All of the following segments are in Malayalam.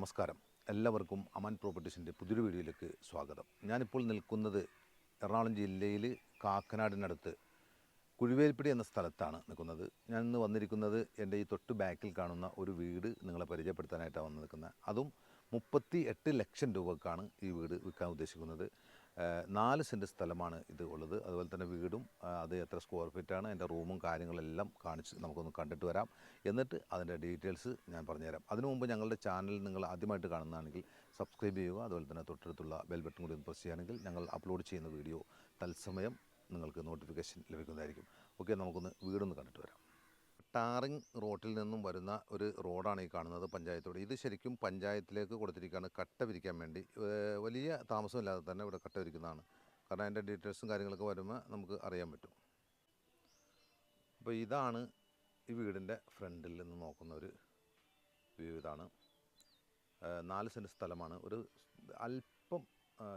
നമസ്കാരം. എല്ലാവർക്കും അമൻ പ്രോപ്പർട്ടീസിന്റെ പുതിയൊരു വീഡിയോയിലേക്ക് സ്വാഗതം. ഞാനിപ്പോൾ നിൽക്കുന്നത് എറണാകുളം ജില്ലയിൽ കാക്കനാടിനടുത്ത് കുഴിവേൽപ്പിടി എന്ന സ്ഥലത്താണ് നിൽക്കുന്നത്. ഞാൻ ഇന്ന് വന്നിരിക്കുന്നത് എന്റെ ഈ തൊട്ട് ബാക്കിൽ കാണുന്ന ഒരു വീട് നിങ്ങളെ പരിചയപ്പെടുത്താനായിട്ടാണ് വന്ന് നിൽക്കുന്നത്. അതും മുപ്പത്തി എട്ട് ലക്ഷം രൂപക്കാണ് ഈ വീട് വിൽക്കാൻ ഉദ്ദേശിക്കുന്നത്. നാല് സെന്റ് സ്ഥലമാണ് ഇത് ഉള്ളത്. അതുപോലെ തന്നെ വീടും അത് എത്ര സ്ക്വയർ ഫീറ്റാണ് അതിന്റെ റൂമും കാര്യങ്ങളെല്ലാം കാണിച്ച് നമുക്കൊന്ന് കണ്ടിട്ട് വരാം. എന്നിട്ട് അതിന്റെ ഡീറ്റെയിൽസ് ഞാൻ പറഞ്ഞുതരാം. അതിനു മുമ്പ് ഞങ്ങളുടെ ചാനൽ നിങ്ങൾ ആദ്യമായിട്ട് കാണുന്നതാണെങ്കിൽ സബ്സ്ക്രൈബ് ചെയ്യുക. അതുപോലെ തന്നെ തൊട്ടടുത്തുള്ള ബെൽ ബട്ടൺ കൂടി ഒന്ന് പ്രസ് ചെയ്യുകയാണെങ്കിൽ ഞങ്ങൾ അപ്ലോഡ് ചെയ്യുന്ന വീഡിയോ തത്സമയം നിങ്ങൾക്ക് നോട്ടിഫിക്കേഷൻ ലഭിക്കുന്നതായിരിക്കും. ഓക്കെ നമുക്കൊന്ന് വീടൊന്ന് കണ്ടിട്ട് വരാം. ടാറിങ് റോട്ടിൽ നിന്നും വരുന്ന ഒരു റോഡാണ് ഈ കാണുന്നത് പഞ്ചായത്തോട്. ഇത് ശരിക്കും പഞ്ചായത്തിലേക്ക് കൊടുത്തിരിക്കുകയാണ്. കട്ട വിരിക്കാൻ വേണ്ടി. വലിയ താമസമില്ലാതെ തന്നെ ഇവിടെ കട്ട വിരിക്കുന്നതാണ്. കാരണം അതിന്റെ ഡീറ്റെയിൽസും കാര്യങ്ങളൊക്കെ വരുമ്പോൾ നമുക്ക് അറിയാൻ പറ്റും. അപ്പോൾ ഇതാണ് ഈ വീടിന്റെ ഫ്രണ്ടിൽ നിന്ന് നോക്കുന്ന ഒരു വ്യൂ ഇതാണ്. നാല് സെന്റ് സ്ഥലമാണ്. ഒരു അല്പം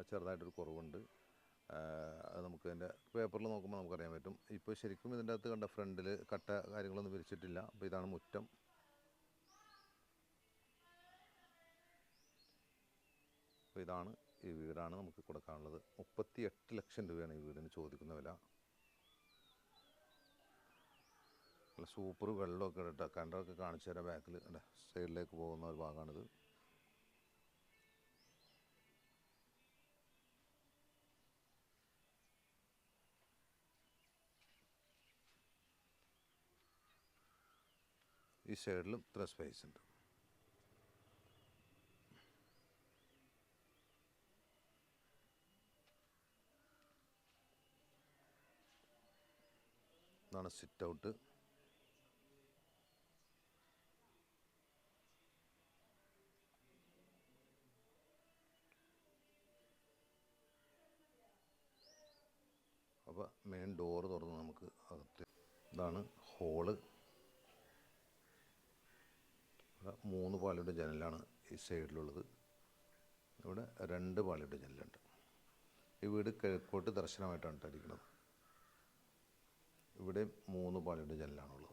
ചെറുതായിട്ടൊരു കുറവുണ്ട്. അത് നമുക്ക് അതിന്റെ പേപ്പറിൽ നോക്കുമ്പോൾ നമുക്കറിയാൻ പറ്റും. ഇപ്പോൾ ശരിക്കും ഇതിന്റെ അകത്ത് കണ്ട ഫ്രണ്ടിൽ കട്ട കാര്യങ്ങളൊന്നും വിരിച്ചിട്ടില്ല. അപ്പോൾ ഇതാണ് മുറ്റം. അപ്പോൾ ഇതാണ് ഈ വീടാണ് നമുക്ക് കൊടുക്കാനുള്ളത്. മുപ്പത്തി എട്ട് ലക്ഷം രൂപയാണ് ഈ വീടിന് ചോദിക്കുന്ന വില. നല്ല സൂപ്പർ വെള്ളമൊക്കെ ഇട്ടിട്ട് കണ്ടൊക്കെ കാണിച്ചു തരാം ബാക്കിൽ. സൈഡിലേക്ക് പോകുന്ന ഒരു ഭാഗമാണിത്. ഈ സൈഡിലും ഇത്ര സ്പേസ് ഉണ്ട്. ഇതാണ് സിറ്റ് ഔട്ട് അപ്പോൾ മെയിൻ ഡോറ് തുറന്ന് നമുക്ക് അകത്ത് ഇതാണ് ഹോൾ ഇവിടെ മൂന്ന് പാളിയുടെ ജനലാണ് ഈ സൈഡിലുള്ളത്. ഇവിടെ രണ്ട് പാളിയുടെ ജനലുണ്ട്. ഈ വീട് കിഴക്കോട്ട് ദർശനമായിട്ടാണ് ഇട്ടിരിക്കുന്നത് ഇവിടെ മൂന്ന് പാളിയുടെ ജനലാണുള്ളത്.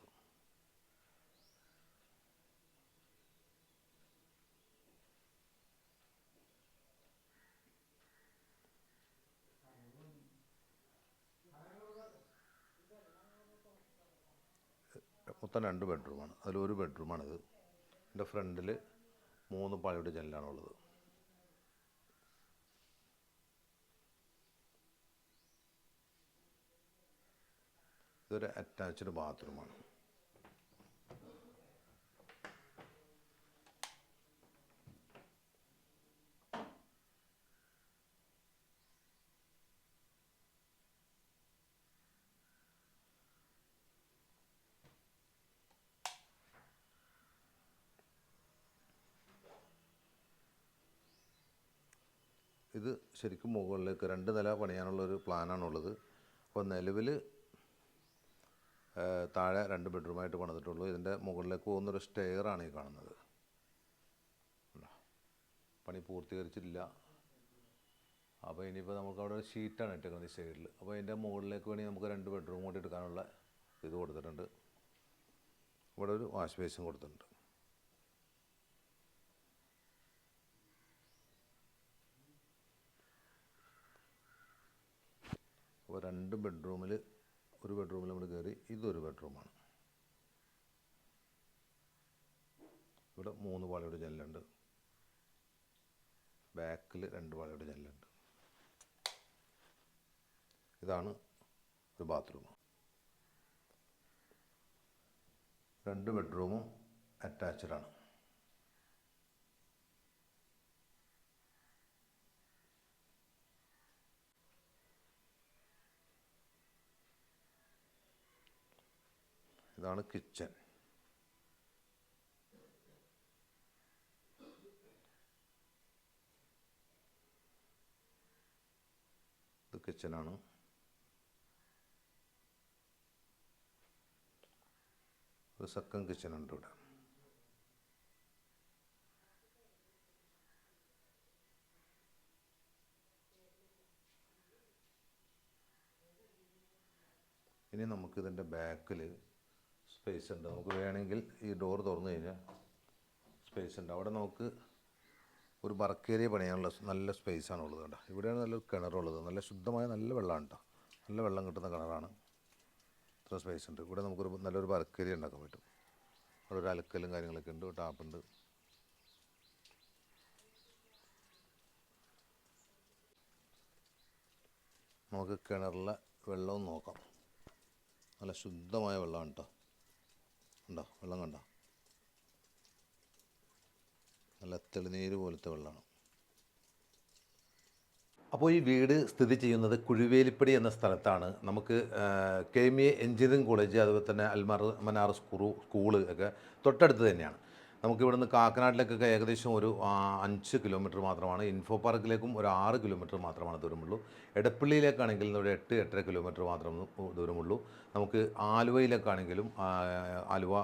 മൊത്തം രണ്ട് ബെഡ്റൂമാണ്. അതിലൊരു ബെഡ്റൂമാണിത്. എന്റെ ഫ്രണ്ടിൽ മൂന്ന് പാളിയുടെ ജനലാണുള്ളത്. ഇതൊരു അറ്റാച്ച്ഡ് ബാത്റൂമാണ് ഇത് ശരിക്കും മുകളിലേക്ക് രണ്ട് നില പണിയാനുള്ളൊരു പ്ലാനാണുള്ളത്. അപ്പോൾ നിലവിൽ താഴെ രണ്ട് ബെഡ്റൂമായിട്ട് പണിതിട്ടുള്ളൂ. ഇതിന്റെ മുകളിലേക്ക് പോകുന്നൊരു സ്റ്റെയറാണ് ഈ കാണുന്നത്? പണി പൂർത്തീകരിച്ചിട്ടില്ല. അപ്പോൾ ഇനിയിപ്പോൾ നമുക്ക് അവിടെ ഒരു ഷീറ്റാണ് ഇട്ടേക്കുന്നത് ഈ സൈഡിൽ. അപ്പോൾ അതിന്റെ മുകളിലേക്ക് വേണമെങ്കിൽ നമുക്ക് രണ്ട് ബെഡ്റൂം കൂടി എടുക്കാനുള്ള ഇത് കൊടുത്തിട്ടുണ്ട്. ഇവിടെ ഒരു വാഷ് ബേസും കൊടുത്തിട്ടുണ്ട് അപ്പോൾ രണ്ട് ബെഡ്റൂമിൽ ഒരു ബെഡ്റൂമിൽ നമ്മൾ കയറി ഇതൊരു ബെഡ്റൂമാണ് ഇവിടെ മൂന്ന് പാളിയുടെ ജനലുണ്ട്. ബാക്കിൽ രണ്ട് പാളിയുടെ ജനലുണ്ട്. ഇതാണ് ഒരു ബാത്റൂം രണ്ട് ബെഡ്റൂമും അറ്റാച്ച്ഡ് ഇതാണ് കിച്ചൺ. ഇത് കിച്ചനാണ് ഒരു സെക്കൻഡ് കിച്ചൺ ഉണ്ട് ഇവിടെ. ഇനി നമുക്കിതിന്റെ ബാക്കിൽ സ്പേസ് ഉണ്ട്. നമുക്ക് വേണമെങ്കിൽ ഈ ഡോർ തുറന്നു കഴിഞ്ഞാൽ സ്പേസ് ഉണ്ട്. അവിടെ നമുക്ക് ഒരു ബർക്കേരിയ പണിയാനുള്ള സ് നല്ല സ്പേസാണ് ഉള്ളത് കേട്ടോ ഇവിടെയാണ് നല്ലൊരു കിണറുള്ളത് നല്ല ശുദ്ധമായ നല്ല വെള്ളമാണ് കേട്ടോ നല്ല വെള്ളം കിട്ടുന്ന കിണറാണ് ഇത്ര സ്പേസ് ഉണ്ട്. ഇവിടെ നമുക്കൊരു നല്ലൊരു ബർക്കേരിയ ഉണ്ടാക്കാൻ പറ്റും. അവിടെ ഒരു അലക്കലും കാര്യങ്ങളൊക്കെ ഉണ്ട്. ടാപ്പുണ്ട് നമുക്ക് കിണറിലെ വെള്ളവും നോക്കാം. നല്ല ശുദ്ധമായ വെള്ളമാണ് കേട്ടോ ഉണ്ടോ? വെള്ളം കണ്ടോ? നല്ല തെളിനീര് പോലത്തെ വെള്ളമാണ്. അപ്പോൾ ഈ വീട് സ്ഥിതി ചെയ്യുന്നത് കുഴുവേലിപ്പടി എന്ന സ്ഥലത്താണ്. നമുക്ക് K M A engineering college അതുപോലെ തന്നെ അൽമർ മനാർ സ്കൂൾ സ്കൂൾ ഒക്കെ തൊട്ടടുത്ത് തന്നെയാണ്. നമുക്ക് ഇവിടുന്ന് കാക്കനാട്ടിലേക്കൊക്കെ ഏകദേശം ഒരു അഞ്ച് കിലോമീറ്റർ മാത്രമാണ്. ഇൻഫോ പാർക്കിലേക്കും ഒരു ആറ് കിലോമീറ്റർ മാത്രമാണ് ദൂരമുള്ളൂ. എടപ്പള്ളിയിലേക്കാണെങ്കിൽ ഒരു എട്ട് എട്ടര കിലോമീറ്റർ മാത്രം ദൂരമുള്ളൂ. നമുക്ക് ആലുവയിലേക്കാണെങ്കിലും ആലുവ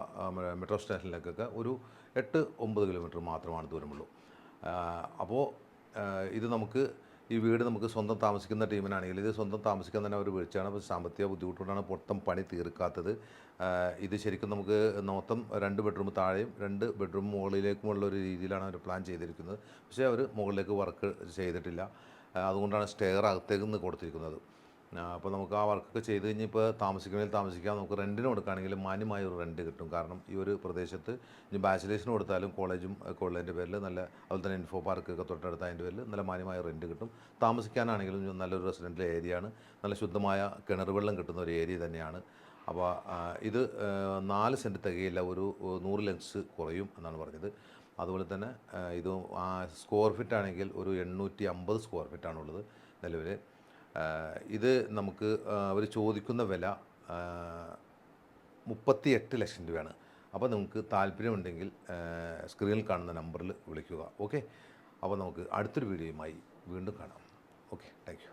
മെട്രോ സ്റ്റേഷനിലേക്കൊക്കെ ഒരു എട്ട് ഒമ്പത് കിലോമീറ്റർ മാത്രമാണ് ദൂരമുള്ളൂ. അപ്പോൾ ഇത് നമുക്ക് ഈ വീട് നമുക്ക് സ്വന്തം താമസിക്കുന്ന ടീമിനാണെങ്കിൽ ഇത് സ്വന്തം താമസിക്കാൻ തന്നെ ഒരു വീഴ്ചയാണ്. അപ്പോൾ സാമ്പത്തിക ബുദ്ധിമുട്ടുകൊണ്ടാണ് മൊത്തം പണി തീർക്കാത്തത്. ഇത് ശരിക്കും നമുക്ക് മൊത്തം രണ്ട് ബെഡ്റൂം താഴെയും രണ്ട് ബെഡ്റൂം മുകളിലേക്കുമുള്ള ഒരു രീതിയിലാണ് അവർ പ്ലാൻ ചെയ്തിരിക്കുന്നത്. പക്ഷേ അവർ മുകളിലേക്ക് വർക്ക് ചെയ്തിട്ടില്ല. അതുകൊണ്ടാണ് സ്റ്റെയർ അകത്തേക്ക് നിന്ന് കൊടുത്തിരിക്കുന്നത്. അപ്പോൾ നമുക്ക് ആ വർക്കൊക്കെ ചെയ്ത് കഴിഞ്ഞ് ഇപ്പോൾ താമസിക്കണമെങ്കിൽ താമസിക്കാം. നമുക്ക് റെന്റിന് കൊടുക്കുകയാണെങ്കിൽ മാന്യമായ ഒരു റെന്റ് കിട്ടും. കാരണം ഈ ഒരു പ്രദേശത്ത് ഇനി ബാച്ചിലേഴ്സിന് കൊടുത്താലും കോളേജും ഒക്കെ ഉള്ളതിന്റെ പേരിൽ നല്ല അതുപോലെ തന്നെ ഇൻഫോ പാർക്കൊക്കെ തൊട്ടടുത്ത അതിന്റെ പേരിൽ നല്ല മാന്യമായ റെന്റ് കിട്ടും. താമസിക്കാനാണെങ്കിലും നല്ലൊരു റെസിഡൻഷ്യൽ ഏരിയ ആണ്. നല്ല ശുദ്ധമായ കിണർ വെള്ളം കിട്ടുന്ന ഒരു ഏരിയ തന്നെയാണ്. അപ്പോൾ ഇത് നാല് സെന്റ് തികയില്ല. ഒരു നൂറ് ലെങ്സ് കുറയും എന്നാണ് പറഞ്ഞത്. അതുപോലെ തന്നെ ഇത് സ്ക്വയർ ഫീറ്റ് ആണെങ്കിൽ ഒരു എണ്ണൂറ്റി അമ്പത് സ്ക്വയർ ഫീറ്റാണുള്ളത് നിലവിൽ. ഇത് നമുക്ക് അവർ ചോദിക്കുന്ന വില മുപ്പത്തി എട്ട് ലക്ഷം രൂപയാണ്. അപ്പോൾ നിങ്ങൾക്ക് താല്പര്യമുണ്ടെങ്കിൽ സ്ക്രീനിൽ കാണുന്ന നമ്പറിൽ വിളിക്കുക. ഓക്കെ? അപ്പോൾ നമുക്ക് അടുത്തൊരു വീഡിയോയുമായി വീണ്ടും കാണാം. ഓക്കെ? താങ്ക്